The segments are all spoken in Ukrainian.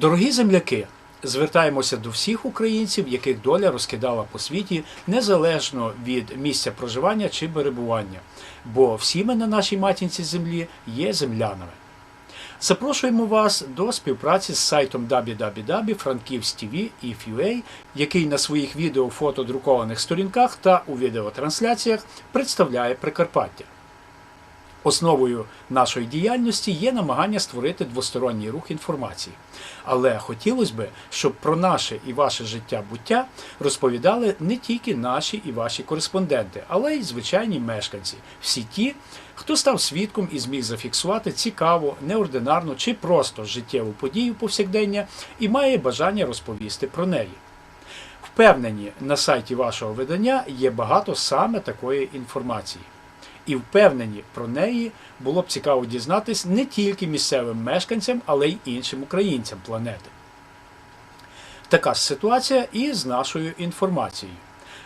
Дорогі земляки, звертаємося до всіх українців, яких доля розкидала по світі незалежно від місця проживання чи перебування, бо всі ми на нашій матінці землі є землянами. Запрошуємо вас до співпраці з сайтом www.frankivstv і FUA, який на своїх відео фотодрукованих сторінках та у відеотрансляціях представляє Прикарпаття. Основою нашої діяльності є намагання створити двосторонній рух інформації. Але хотілося б, щоб про наше і ваше життя буття розповідали не тільки наші і ваші кореспонденти, але й звичайні мешканці, всі ті, хто став свідком і зміг зафіксувати цікаву, неординарну чи просто життєву подію повсякдення і має бажання розповісти про неї. Впевнені, на сайті вашого видання є багато саме такої інформації. І впевнені, про неї було б цікаво дізнатись не тільки місцевим мешканцям, але й іншим українцям планети. Така ж ситуація і з нашою інформацією.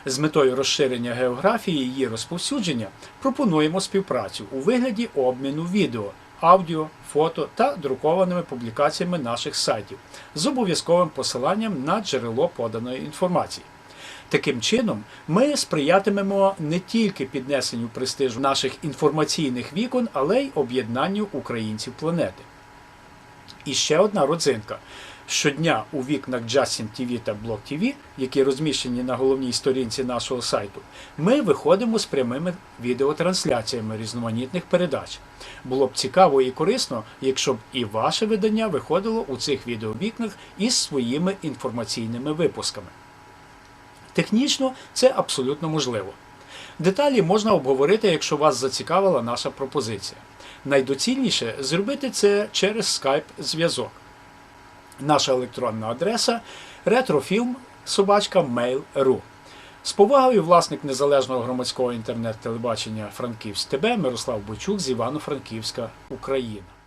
З метою розширення географії її розповсюдження пропонуємо співпрацю у вигляді обміну відео, аудіо, фото та друкованими публікаціями наших сайтів з обов'язковим посиланням на джерело поданої інформації. Таким чином, ми сприятимемо не тільки піднесенню престижу наших інформаційних вікон, але й об'єднанню українців планети. І ще одна родзинка. Щодня у вікнах Justin TV та Blog TV, які розміщені на головній сторінці нашого сайту, ми виходимо з прямими відеотрансляціями різноманітних передач. Було б цікаво і корисно, якщо б і ваше видання виходило у цих відеовікнах із своїми інформаційними випусками. Технічно це абсолютно можливо. Деталі можна обговорити, якщо вас зацікавила наша пропозиція. Найдоцільніше зробити це через Skype зв'язок. Наша електронна адреса retrofilm З повагою власник незалежного громадського інтернет-телебачення Франківськ ТБ Мирослав Бойчук з Івано-Франківська, Україна.